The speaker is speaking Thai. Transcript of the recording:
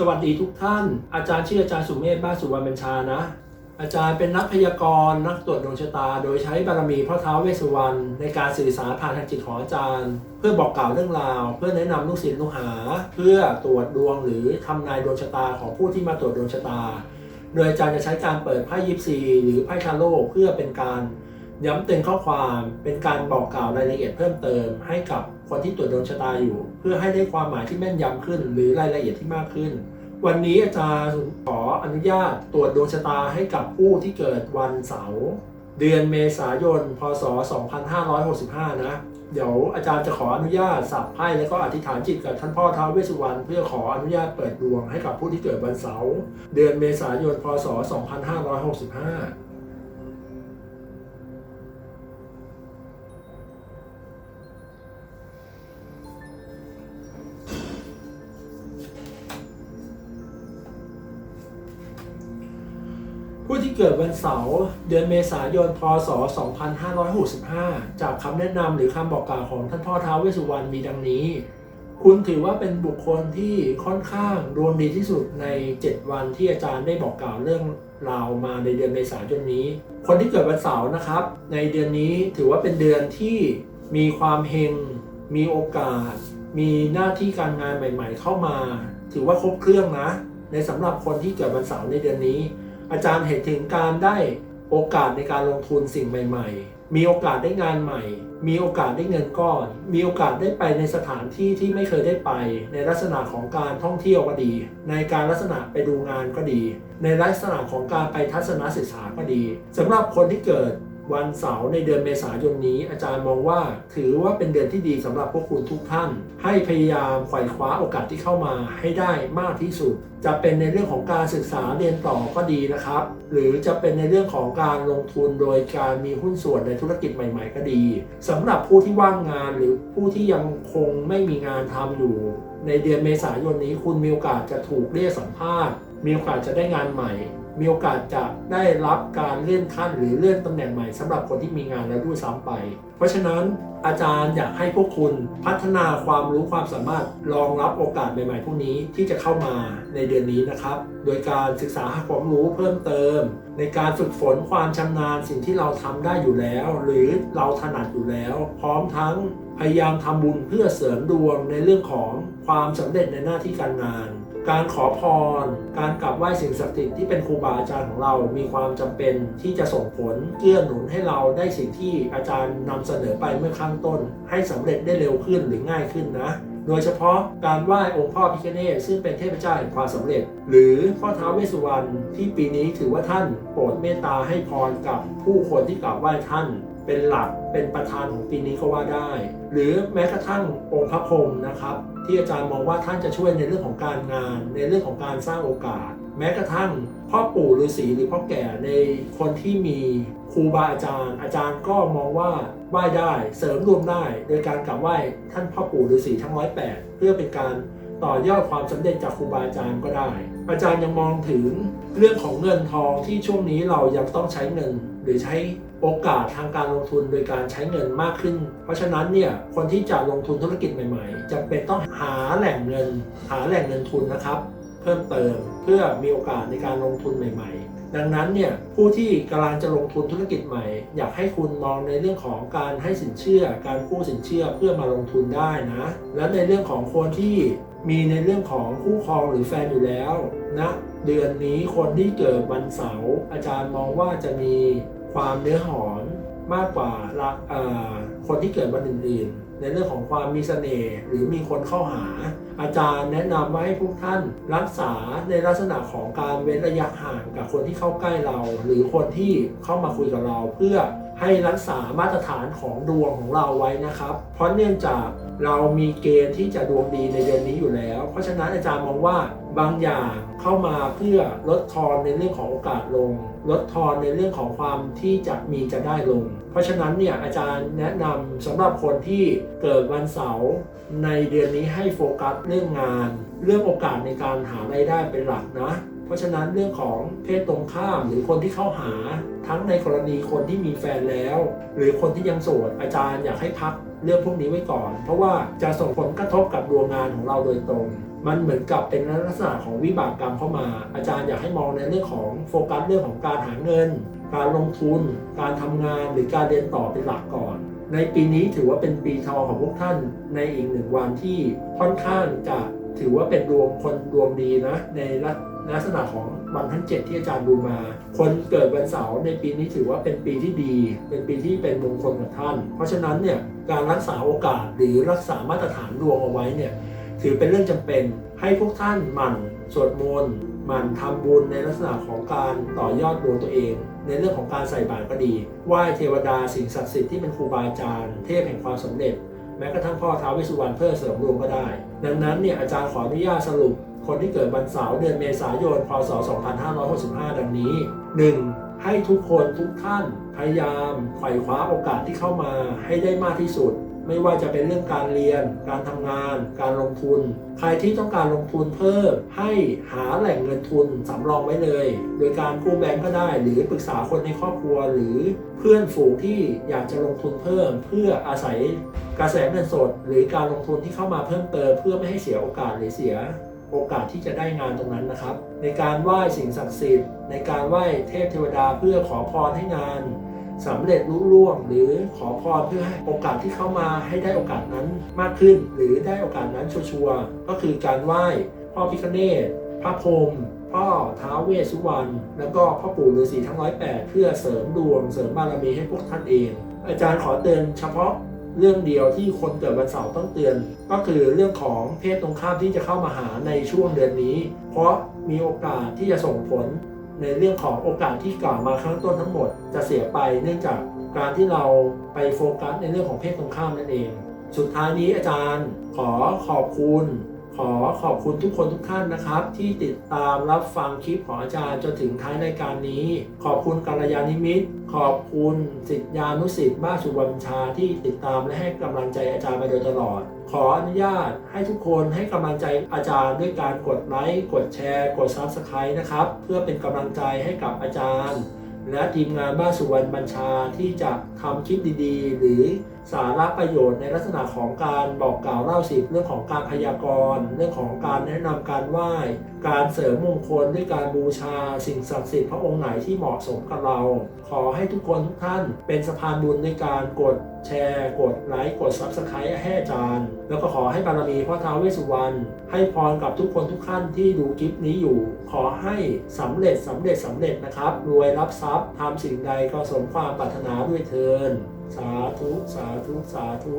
สวัสดีทุกท่าน อาจารย์ชื่ออาจารย์สุเมธบ้านสุวรรณบัญชานะ อาจารย์เป็นนักพยากรณ์นักตรวจดวงชะตา โดยใช้บารมีพระเท้าเวสสุวรรณในการสื่อสารผ่านทางจิตของอาจารย์ เพื่อบอกกล่าวเรื่องราว เพื่อแนะนำลูกศิษย์ลูกหา เพื่อตรวจดวงหรือทำนายดวงชะตาของผู้ที่มาตรวจดวงชะตา โดยอาจารย์จะใช้การเปิดไพ่ยิปซีหรือไพ่ทาโร่เพื่อเป็นการย้ำเตือนข้อความ เป็นการบอกกล่าวรายละเอียดเพิ่มเติมให้กับ คนที่ตรวจดวงชะตาอยู่ เพื่อให้ได้ความหมายที่แม่นยำขึ้น หรือรายละเอียดที่มากขึ้น วันนี้อาจารย์ขออนุญาตตรวจดวงชะตาให้กับผู้ที่เกิดวันเสาร์เดือนเมษายน พศ 2565 นะ เดี๋ยวอาจารย์จะขออนุญาตสับไพ่แล้วก็อธิษฐานจิตกับท่านพ่อท้าวเวสสุวรรณเพื่อขออนุญาตเปิดดวงให้กับผู้ที่เกิดวันเสาร์เดือนเมษายน พศ 2565 ผู้ที่เกิดวันเสาร์เดือนเมษายน พศ 2565 จากคำแนะนำหรือคำบอกกล่าวของท่านพ่อท้าวเวสสุวรรณมีดังนี้ คุณถือว่าเป็นบุคคลที่ค่อนข้างดวงดีที่สุดใน 7 วันที่อาจารย์ได้บอกกล่าวเรื่องราวมาในเดือนเมษายนนี้ คนที่เกิดวันเสาร์นะครับ ในเดือนนี้ถือว่าเป็นเดือนที่มีความเฮง มีโอกาส มีหน้าที่การงานใหม่ ๆ เข้ามา ถือว่าครบเครื่องนะ ในสำหรับคนที่เกิดวันเสาร์ในเดือนนี้ อาจารย์เห็นถึงการได้โอกาสในการลงทุนสิ่งใหม่ ๆ มีโอกาสได้งานใหม่ มีโอกาสได้เงินก้อน มีโอกาสได้ไปในสถานที่ที่ไม่เคยได้ไป ในลักษณะของการท่องเที่ยวก็ดี ในการลักษณะไปดูงานก็ดี ในลักษณะของการไปทัศนศึกษาก็ดีสำหรับคนที่เกิด วันเสาร์ในเดือนเมษายนนี้ อาจารย์มองว่า ถือว่าเป็นเดือนที่ดีสำหรับพวกคุณทุกท่าน ให้พยายามไขว่คว้าโอกาสที่เข้ามาให้ได้มากที่สุด จะเป็นในเรื่องของการศึกษาเรียนต่อก็ดีนะครับ หรือจะเป็นในเรื่องของการลงทุนโดยการมีหุ้นส่วนในธุรกิจใหม่ๆ ก็ดีสำหรับผู้ที่ว่างงานหรือผู้ที่ยังคงไม่มีงานทำอยู่ ในเดือนเมษายนนี้คุณมีโอกาสจะถูกเรียกสัมภาษณ์ มีโอกาสจะได้งานใหม่ มีโอกาสจะได้รับการเลื่อนขั้นหรือเลื่อนตำแหน่งใหม่สำหรับคนที่มีงานแล้วด้วยซ้ำไป เพราะฉะนั้นอาจารย์อยากให้พวกคุณพัฒนาความรู้ความสามารถรองรับโอกาสใหม่ๆพวกนี้ที่จะเข้ามาในเดือนนี้นะครับ โดยการศึกษาหาความรู้เพิ่มเติม ในการฝึกฝนความชำนาญสิ่งที่เราทำได้อยู่แล้ว หรือเราถนัดอยู่แล้ว พร้อมทั้งพยายามทำบุญเพื่อเสริมดวงในเรื่องของความสำเร็จในหน้าที่การงาน การขอพร การกราบไหว้สิ่งศักดิ์สิทธิ์ที่เป็นครูบาอาจารย์ของเรา มีความจำเป็นที่จะส่งผลเกื้อหนุนให้เราได้สิ่งที่อาจารย์นำเสนอไปเมื่อข้างต้น ให้สำเร็จได้เร็วขึ้นหรือง่ายขึ้นนะ โดยเฉพาะการไหว้องค์พ่อพิฆเนศซึ่งเป็นเทพเจ้าแห่งความสำเร็จ หรือพ่อท้าวเวสสุวรรณที่ปีนี้ถือว่าท่านโปรดเมตตาให้พรกับผู้คนที่กราบไหว้ท่านเป็นหลักเป็นประธานของปีนี้ก็ว่าได้ หรือแม้กระทั่งองค์พระพรหมนะครับ ที่อาจารย์มองว่าท่านจะช่วยในเรื่องของการงาน ในเรื่องของการสร้างโอกาส แม้กระทั่งพ่อปู่ฤาษีหรือพ่อแก่ในคนที่มีครูบาอาจารย์ อาจารย์ก็มองว่าไหว้ได้เสริมรวมได้ โดยการกราบไหว้ท่านพ่อปู่ฤาษีทั้งร้อยแปดเพื่อเป็นการต่อยอดความสำเร็จจากครูบาอาจารย์ก็ได้ อาจารย์ยังมองถึงเรื่องของเงินทองที่ช่วงนี้เรายังต้องใช้เงิน หรือใช้โอกาสทางการลงทุนโดยการใช้เงินมากขึ้น เพราะฉะนั้นเนี่ยคนที่จะลงทุนธุรกิจใหม่ ๆจำเป็นต้องหาแหล่งเงิน หาแหล่งเงินทุนนะครับ เพิ่มเติม เพื่อมีโอกาสในการลงทุนใหม่ ๆ ดังนั้นเนี่ยผู้ที่กำลังจะลงทุนธุรกิจใหม่ อยากให้คุณมองในเรื่องของการให้สินเชื่อ การกู้สินเชื่อเพื่อมาลงทุนได้นะ และในเรื่องของคนที่มีในเรื่องของคู่ครองหรือแฟนอยู่แล้วนะเดือนนี้คนที่เกิดวันเสาร์อาจารย์มองว่าจะมีความเนื้อหอมมากกว่าคนที่เกิดวันอื่นๆ ในเรื่องของความมีเสน่ห์หรือมีคนเข้าหา อาจารย์แนะนำว่าให้พวกท่านรักษาในลักษณะของการเว้นระยะห่างกับคนที่เข้าใกล้เรา หรือคนที่เข้ามาคุยกับเราเพื่อ ให้รักษามาตรฐานของดวงของเราไว้นะครับ เพราะเนื่องจากเรามีเกณฑ์ที่จะดวงดีในเดือนนี้อยู่แล้ว เพราะฉะนั้นอาจารย์มองว่าบางอย่างเข้ามาเพื่อลดทอนในเรื่องของโอกาสลง ลดทอนในเรื่องของความที่จะมีจะได้ลง เพราะฉะนั้นเนี่ยอาจารย์แนะนำสำหรับคนที่เกิดวันเสาร์ในเดือนนี้ให้โฟกัสเรื่องงาน เรื่องโอกาสในการหารายได้เป็นหลักนะ เพราะฉะนั้นเรื่องของเพศตรงข้ามหรือคนที่เข้าหาทั้งในกรณีคนที่มีแฟนแล้ว หรือคนที่ยังโสดอาจารย์อยากให้พักเรื่องพวกนี้ไว้ก่อน เพราะว่าจะส่งผลกระทบกับดวงงานของเราโดยตรง มันเหมือนกับเป็นลักษณะของวิบากกรรมเข้ามา อาจารย์อยากให้มองในเรื่องของโฟกัสเรื่องของการหาเงิน การลงทุน การทำงานหรือการเรียนต่อเป็นหลักก่อน ในปีนี้ถือว่าเป็นปีทองของพวกท่านในอีกหนึ่งวันที่ค่อนข้างจะถือว่าเป็นดวงคนดวงดีนะใน ลักษณะของวันทั้งเจ็ดที่อาจารย์ดูมา คนเกิดวันเสาร์ในปีนี้ถือว่าเป็นปีที่ดี เป็นปีที่เป็นมงคลกับท่าน เพราะฉะนั้นเนี่ยการรักษาโอกาสหรือรักษามาตรฐานดวงเอาไว้เนี่ยถือเป็นเรื่องจำเป็นให้พวกท่านหมั่นสวดมนต์หมั่นทำบุญในลักษณะของการต่อยอดดวงตัวเอง ในเรื่องของการใส่บาตรก็ดีไหว้เทวดาสิ่งศักดิ์สิทธิ์ที่เป็นครูบาอาจารย์เทพแห่งความสำเร็จ แม้กระทั่งพ่อท้าวเวสสุวรรณเพื่อเสริมดวงก็ได้ ดังนั้นเนี่ยอาจารย์ขออนุญาตสรุป คนที่เกิดวันเสาร์เดือนเมษายน พศ 2565 ดังนี้ 1. ให้ทุกคนทุกท่านพยายามไขว่คว้าโอกาสที่เข้ามาให้ได้มากที่สุด ไม่ว่าจะเป็นเรื่องการเรียน การทำงาน การลงทุน ใครที่ต้องการลงทุนเพิ่ม ให้หาแหล่งเงินทุนสำรองไว้เลย โดยการกู้แบงก์ก็ได้ หรือปรึกษาคนในครอบครัวหรือเพื่อนฝูงที่อยากจะลงทุนเพิ่ม เพื่ออาศัยกระแสเงินสด หรือการลงทุนที่เข้ามาเพิ่มเติมเพื่อไม่ให้เสียโอกาสหรือเสีย โอกาสที่จะได้งานตรงนั้นนะครับ ในการไหว้สิ่งศักดิ์สิทธิ์ ในการไหว้เทพเทวดาเพื่อขอพรให้งานสำเร็จรุ่ล่วง หรือขอพรเพื่อให้โอกาสที่เข้ามาให้ได้โอกาสนั้นมากขึ้น หรือได้โอกาสนั้นชัวร์ก็คือการไหว้พ่อพิคเนตพระพรหมพ่อท้าวเวสุวรรณแล้วก็พ่อปู่ฤาษีทั้งร้อยแปดเพื่อเสริมดวง เสริมบารมีให้พวกท่านเอง อาจารย์ขอเตือนเฉพาะ เรื่องเดียวที่คนเกิดวันเสาร์ต้องเตือน ก็คือเรื่องของเพศตรงข้ามที่จะเข้ามาหาในช่วงเดือนนี้ เพราะมีโอกาสที่จะส่งผลในเรื่องของโอกาสที่กล่าวมาข้างต้นทั้งหมด จะเสียไปเนื่องจากการที่เราไปโฟกัสในเรื่องของเพศตรงข้ามนั่นเอง สุดท้ายนี้อาจารย์ขอขอบคุณ ขอขอบคุณทุกคนทุกท่านนะครับ ที่ติดตามรับฟังคลิปของอาจารย์จนถึงท้ายรายการนี้ ขอบคุณกัลยาณิมิตร ขอบคุณสิทธิานุสิทธิ์บ้านสุวรรณชาที่ติดตามและให้กำลังใจอาจารย์มาโดยตลอด ขออนุญาตให้ทุกคนให้กำลังใจอาจารย์ด้วยการกดไลค์กดแชร์ กด Subscribe นะครับ เพื่อเป็นกำลังใจให้กับอาจารย์ และทีมงานบ้านสุวรรณบัญชาที่จะทำคลิปดีๆ หรือสาระประโยชน์ในลักษณะของการบอกกล่าวเล่าสิบเรื่องของการพยากรณ์ เรื่องของการแนะนำการไหว้ การเสริมมงคลด้วยการบูชาสิ่งศักดิ์สิทธิ์พระองค์ไหนที่เหมาะสมกับเรา ขอให้ทุกคนทุกท่านเป็นสะพานบุญในการกดแชร์ กดไลค์ กด Subscribe ให้อาจารย์ แล้วก็ขอให้บารมีพ่อท้าวเวสสุวรรณให้พรกับทุกคนทุกท่านที่ดูคลิปนี้อยู่ ขอให้สำเร็จสำเร็จสำเร็จนะครับ รวยรับทรัพย์ทำสิ่งใดก็สมความปรารถนาด้วยเทินสาธุ สาธุ สาธุ